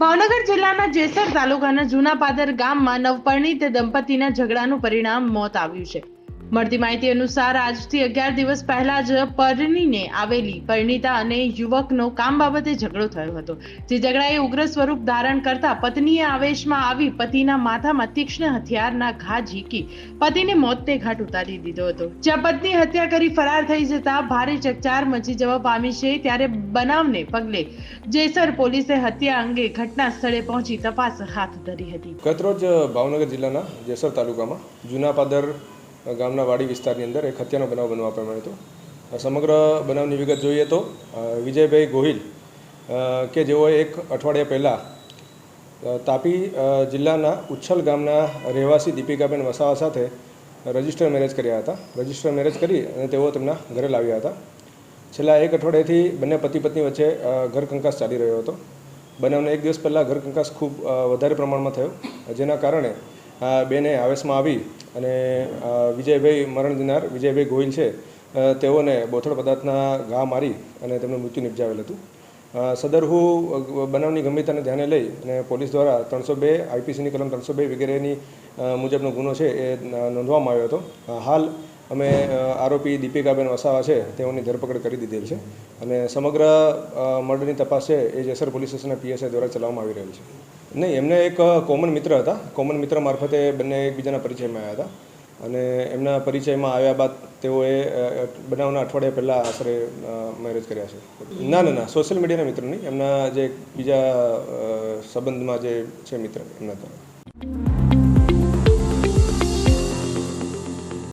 ભાવનગર જિલ્લાના જેસર તાલુકાના જૂના પાદર ગામમાં નવપરિણીત દંપતીના ઝઘડાનું પરિણામ મોત આવ્યું છે. મળતી માહિતી અનુસાર આજથી અગિયાર દિવસ પહેલા જ પરણીને આવેલી પરિણીતા અને યુવકનો કામ બાબતે ઝઘડો થયો હતો. જે ઝઘડાએ ઉગ્ર સ્વરૂપ ધારણ કરતા પત્નીએ આવેશમાં આવી પતિના માથામાં તીક્ષ્ણ હથિયારના ઘા ઝીકી પતિને મોતને ઘાટ ઉતારી દીધો હતો. જ્યાં પત્ની હત્યા કરી ફરાર થઈ જતા ભારે ચકચાર મચી જવા પામી છે ત્યારે બનાવને પગલે જેસર પોલીસે હત્યા અંગે ઘટના સ્થળે પહોંચી તપાસ હાથ ધરી હતી. કતરોજ ભાવનગર જિલ્લાના જેસર તાલુકામાં જૂના ગામના વાડી વિસ્તારની અંદર એક હત્યાનો બનાવ બનવા પામ્યો હતો. સમગ્ર બનાવની વિગત જોઈએ તો વિજયભાઈ ગોહિલ કે જેઓએ એક અઠવાડિયા પહેલાં તાપી જિલ્લાના ઉચ્છલ ગામના રહેવાસી દીપિકાબેન વસાવા સાથે રજિસ્ટર મેરેજ કર્યા હતા. રજિસ્ટર મેરેજ કરી અને તેઓ તેમના ઘરે લાવ્યા હતા. છેલ્લા એક અઠવાડિયાથી બંને પતિ પત્ની વચ્ચે ઘર કંકાસ ચાલી રહ્યો હતો. બનાવને એક દિવસ પહેલાં ઘર કંકાસ ખૂબ વધારે પ્રમાણમાં થયો, જેના કારણે બેને આવેશમાં આવી અને વિજયભાઈ મરણ દિનાર વિજયભાઈ ગોહિલ છે તેઓને બોથડ પદાર્થના ઘા મારી અને તેમનું મૃત્યુ નિપજાવેલ હતું. અ, સદરહુ બનાવની ગંભીરતાને ધ્યાને લઈ અને પોલીસ દ્વારા ત્રણસો બે આઈપીસીની કલમ ત્રણસો બે વગેરેની મુજબનો ગુનો છે એ નોંધવામાં આવ્યો હતો. હાલ અમે આરોપી દીપિકાબેન વસાવા છે તેઓની ધરપકડ કરી દીધેલ છે અને સમગ્ર મર્ડરની તપાસ છે એ જેસર પોલીસ સ્ટેશનના પીએસઆઈ દ્વારા ચલાવવામાં આવી રહેલ છે. નહીં એમને એક કોમન મિત્ર હતા. કોમન મિત્ર મારફતે બંને એકબીજાના પરિચયમાં આવ્યા હતા. અને એમના પરિચયમાં આવ્યા બાદ તેઓએ બનાવના અઠવાડિયા પહેલાં આશરે મેરેજ કર્યા છે. ના ના ના, સોશિયલ મીડિયાના મિત્ર નહીં એમના જે બીજા સંબંધમાં જે છે મિત્ર, એમના દ્વારા